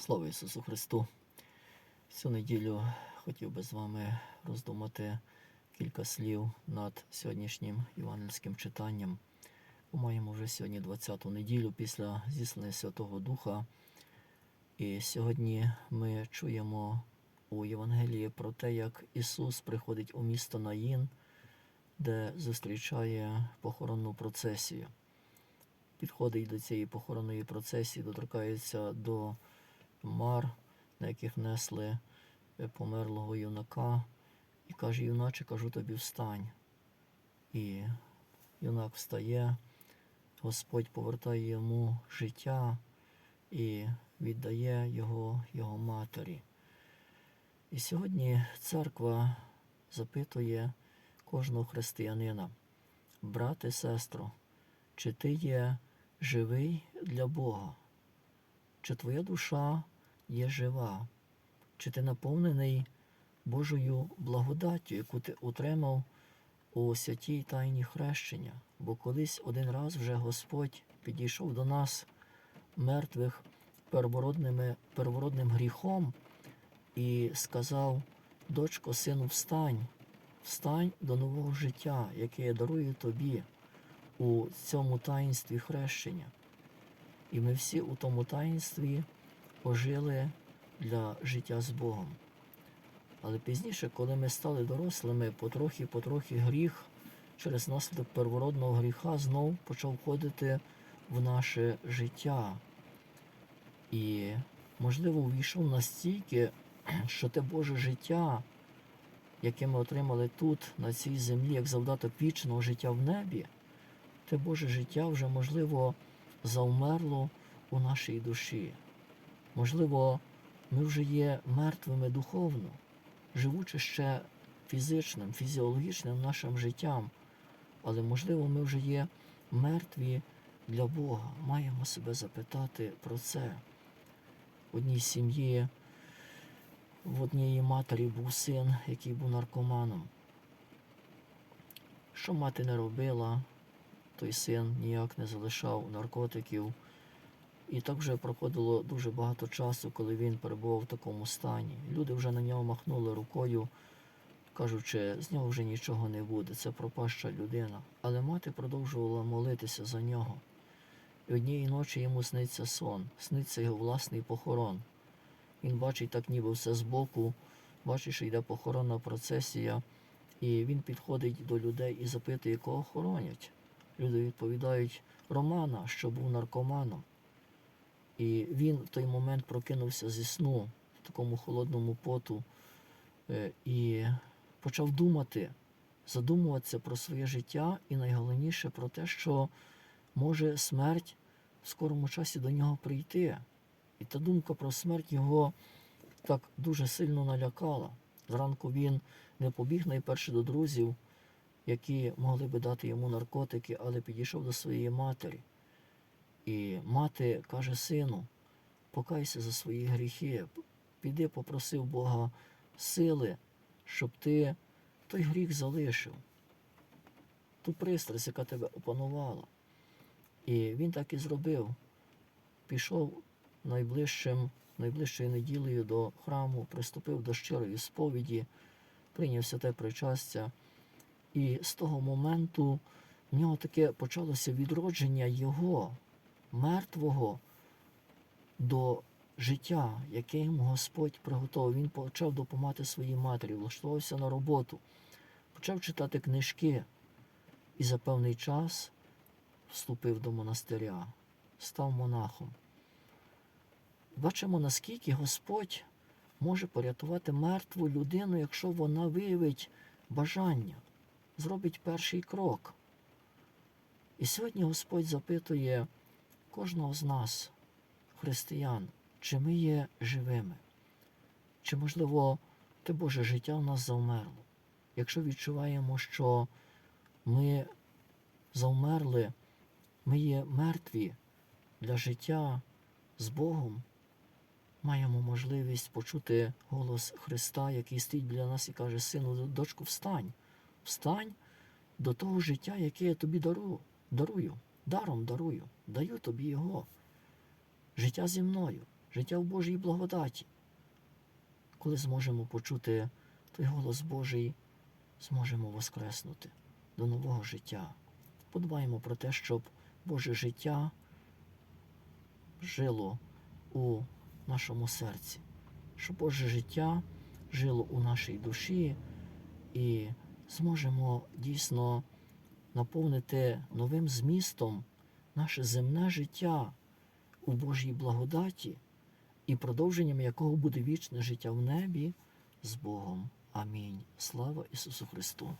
Слава Ісусу Христу! Цю неділю хотів би з вами роздумати кілька слів над сьогоднішнім євангельським читанням. Ми маємо вже сьогодні 20-ту неділю після зіслання Святого Духа. І сьогодні ми чуємо у Євангелії про те, як Ісус приходить у місто Наїн, де зустрічає похоронну процесію. Підходить до цієї похоронної процесії, доторкається до мар, на яких несли е, померлого юнака, і каже, юначе, кажу тобі, встань. І юнак встає, Господь повертає йому життя і віддає його його матері. І сьогодні церква запитує кожного християнина, брате, сестро, чи ти є живий для Бога? Чи твоя душа є жива? Чи ти наповнений Божою благодаттю, яку ти отримав у святій тайні хрещення? Бо колись один раз вже Господь підійшов до нас мертвих первородним гріхом і сказав: Дочко, сину, встань, встань до нового життя, яке я дарую тобі у цьому таїнстві хрещення. І ми всі у тому таїнстві ожили для життя з Богом. Але пізніше, коли ми стали дорослими, потрохи-потрохи гріх через наслідок первородного гріха знов почав входити в наше життя. І, можливо, увійшов настільки, що те Боже життя, яке ми отримали тут, на цій землі, як завдаток вічного життя в небі, те Боже життя вже, можливо, завмерло у нашій душі. Можливо, ми вже є мертвими духовно, живучи ще фізичним, фізіологічним нашим життям, але, можливо, ми вже є мертві для Бога. Маємо себе запитати про це. В одній сім'ї, в однієї матері був син, який був наркоманом. Що мати не робила, той син ніяк не залишав наркотиків. І так вже проходило дуже багато часу, коли він перебував в такому стані. Люди вже на нього махнули рукою, кажучи, з нього вже нічого не буде, це пропаща людина. Але мати продовжувала молитися за нього. І однієї ночі йому сниться сон, сниться його власний похорон. Він бачить так ніби все збоку, бачить, що йде похоронна процесія, і він підходить до людей і запитує, кого хоронять. Люди відповідають Романа, що був наркоманом. І він в той момент прокинувся зі сну в такому холодному поту е, і почав думати, задумуватися про своє життя і найголовніше про те, що може смерть в скорому часі до нього прийти. І та думка про смерть його так дуже сильно налякала. Зранку він не побіг найперше до друзів, які могли би дати йому наркотики, але підійшов до своєї матері. І мати каже сину, покайся за свої гріхи, піди попросив Бога сили, щоб ти той гріх залишив, ту пристрасть, яка тебе опанувала. І він так і зробив. Пішов найближчим, найближчою неділею до храму, приступив до щирої сповіді, прийняв святе причастя. І з того моменту в нього таке почалося відродження його, мертвого, до життя, яке йому Господь приготував. Він почав допомагати своїй матері, влаштувався на роботу, почав читати книжки і за певний час вступив до монастиря, став монахом. Бачимо, наскільки Господь може порятувати мертву людину, якщо вона виявить бажання, зробить перший крок. І сьогодні Господь запитує кожного з нас, християн, чи ми є живими, чи, можливо, те Боже життя в нас завмерло. Якщо відчуваємо, що ми завмерли, ми є мертві для життя з Богом, маємо можливість почути голос Христа, який стоїть біля нас і каже, сину, дочку, встань, встань до того життя, яке я тобі дарую, дарую, даром дарую, даю тобі його. Життя зі мною. життя в Божій благодаті. Коли зможемо почути той голос Божий, зможемо воскреснути до нового життя. Подбаємо про те, щоб Боже життя жило у нашому серці, щоб Боже життя жило у нашій душі і зможемо дійсно наповнити новим змістом наше земне життя у Божій благодаті і продовженням якого буде вічне життя в небі з Богом. Амінь. Слава Ісусу Христу!